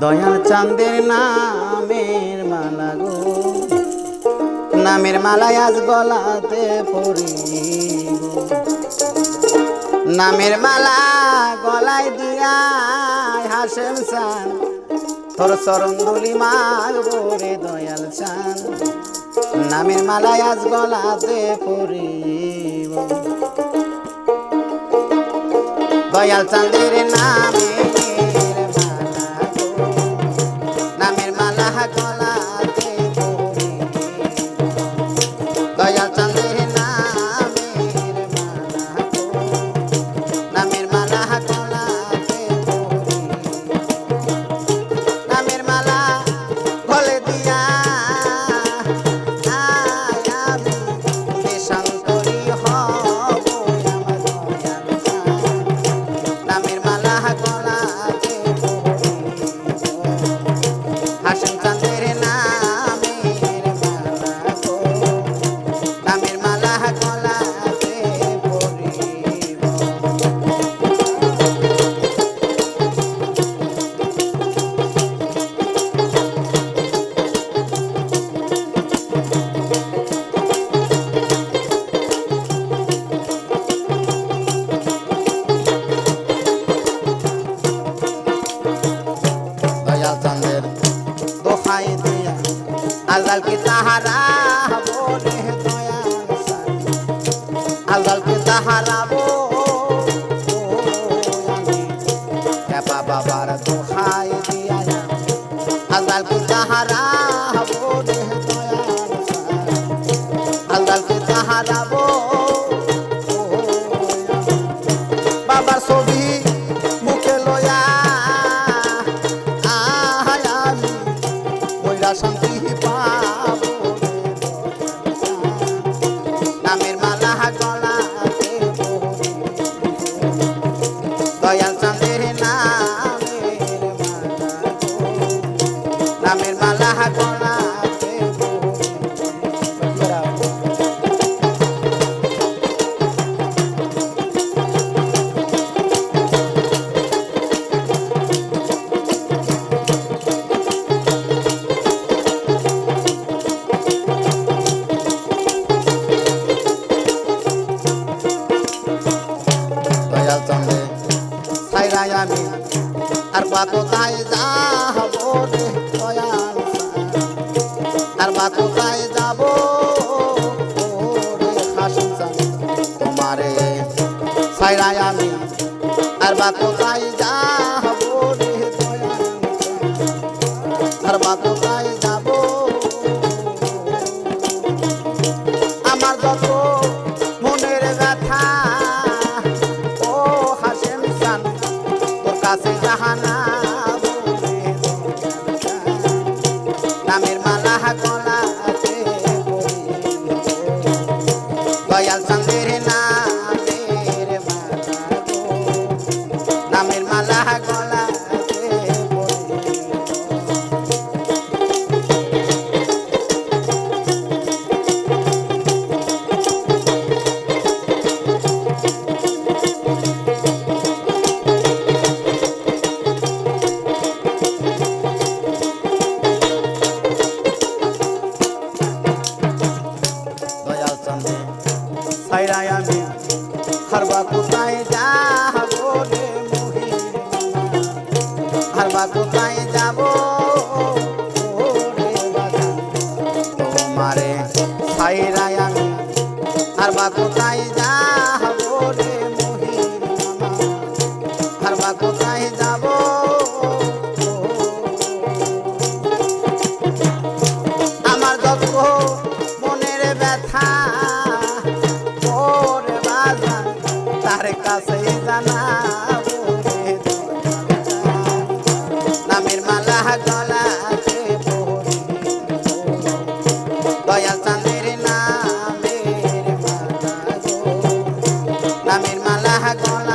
দয়াল চাঁদের নামের মালা গো। নামের মালায় আজ গলাতে পড়ি নামের মালা গলায় দিয়া হাসেম চান তোর চরণ দুলি মাগবো রে দয়াল চান। নামের মালায় আজ গলাতে পড়িব। দয়াল চাঁদের নামের আলদাল কি তাহারা বলে দয়াল চাঁদ। কি তাহারা বাবার দোহাই নামের মালা গলাতে দয়াল চন্দ্রে ছাইরাই আমি আর বা কোথায় যাব রে যাব। তোমারে ছাইরাই আমি আর বা কোথায় যাব রে আর বা কোথায় যাব আমার যত মনের ব্যথা, ও হাসেম সান তোর কাছে জাহানা চাঁদের নামের হারবা কোথায় যাব মালা গলাতে